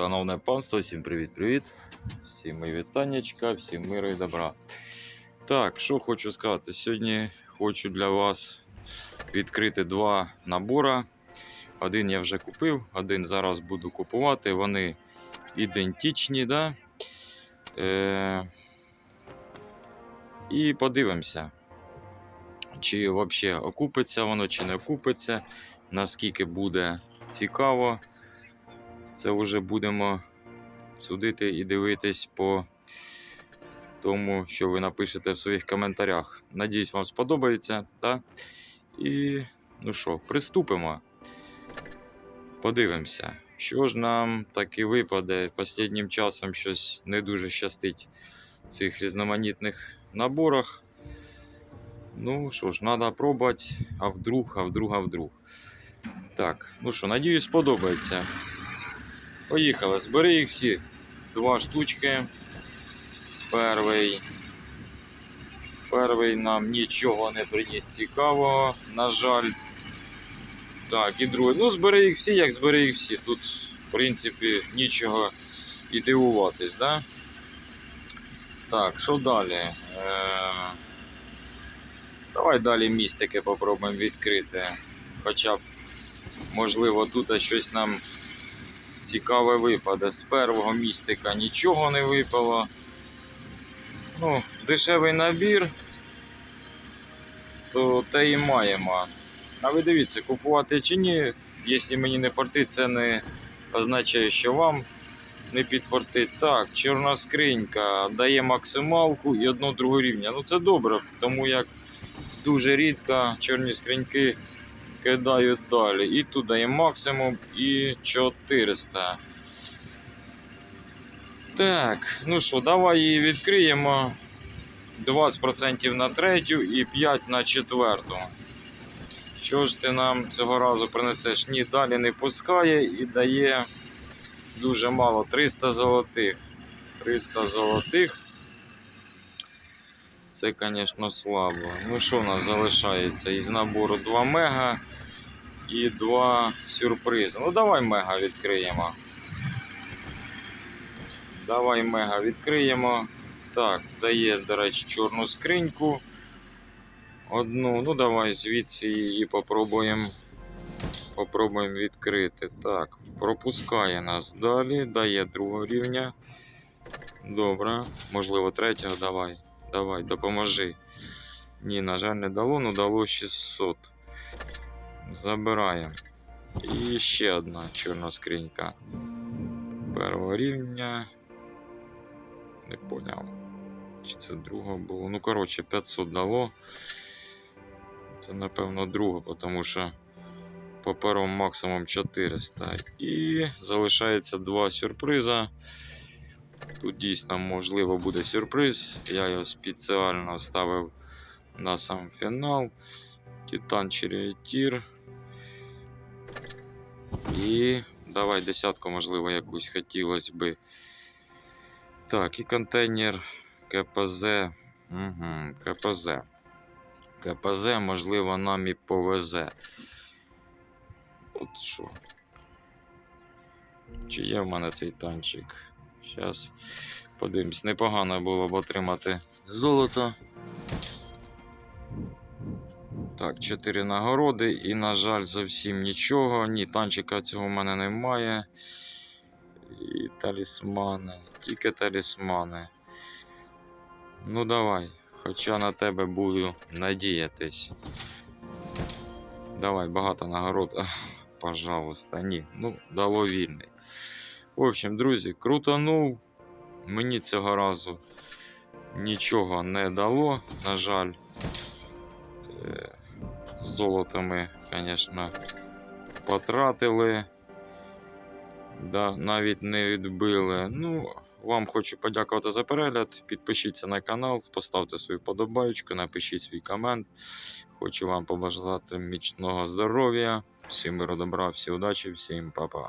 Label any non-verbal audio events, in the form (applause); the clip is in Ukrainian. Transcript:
Шановне панство, всім привіт-привіт. Всім мої вітаннячка, всім миру і добра. Так, що хочу сказати. Сьогодні хочу для вас відкрити два набори. Один я вже купив, один зараз буду купувати. Вони ідентичні, да? Е- і подивимося, чи взагалі окупиться воно, чи не окупиться, наскільки буде цікаво. Це вже будемо судити і дивитись по тому, що ви напишете в своїх коментарях. Надіюсь, вам сподобається. Да? І ну що, приступимо. Подивимося, що ж нам таки випаде. Останнім часом щось не дуже щастить в цих різноманітних наборах. Ну що ж, треба пробувати, а вдруг, а вдруг, а вдруг. Так, ну що, надіюсь, сподобається. Поїхали, збери їх всі. Два штучки. Перший. Перший нам нічого не приніс цікавого, на жаль. Так, і другий. Ну, збери їх всі, як збери їх всі. Тут, в принципі, нічого і дивуватись, да? Так, що далі? Е... Давай далі містики попробуємо відкрити. Хоча б, можливо, тут щось нам цікаве випаде. З першого містика нічого не випало. Ну, дешевий набір, то те і маємо. А ви дивіться, купувати чи ні, якщо мені не фортить, це не означає, що вам не підфортить. Так, чорна скринька дає максималку і одну другу рівня. Ну це добре, тому як дуже рідко чорні скриньки кидають далі. І тут дає максимум і 400. Так, ну що, давай її відкриємо. 20% на третю і 5 на четверту. Що ж ти нам цього разу принесеш? Ні, далі не пускає і дає дуже мало 300 золотих. 300 золотих. Це, звісно, слабо. Ну що в нас залишається? Із набору 2 мега і 2 сюрпризи. Ну, давай мега відкриємо. Давай мега відкриємо. Так, дає, до речі, чорну скриньку. Одну. Ну, давай звідси її попробуємо. Попробуємо відкрити. Так, пропускає нас далі, дає другого рівня. Добре, можливо, третього. Давай. Давай, допоможи. Ні, на жаль, не дало, ну дало 600. Забираємо. І ще одна чорна скринька. Першого рівня. Не поняв. Чи це друга було? Ну, коротше, 500 дало. Це, напевно, друга, тому що по першому максимум 400. І залишається два сюрприза. Тут дійсно можливо буде сюрприз. Я його спеціально ставив на сам фінал. Титан Черетір. І давай десятку, можливо, якусь хотілося би. Так, і контейнер КПЗ. Угу, КПЗ. КПЗ, можливо, нам і повезе. От що. Чи є в мене цей танчик? Зараз подивимось. Непогано було б отримати золото. Так, 4 нагороди і, на жаль, зовсім нічого. Ні, танчика цього в мене немає. І талісмани. Тільки талісмани. Ну давай. Хоча на тебе буду надіятись. Давай, багато нагород. (laughs) Пожалуйста, ні. Ну, дало вільний. В общем, друзі, крутанув. Мені цього разу нічого не дало, на жаль. Е, Золото ми, звісно, потратили. Да, навіть не відбили. Ну, вам хочу подякувати за перегляд. Підпишіться на канал, поставте свою подобаючку, напишіть свій комент. Хочу вам побажати міцного здоров'я, всім миру добра, всі удачі, всім па-па.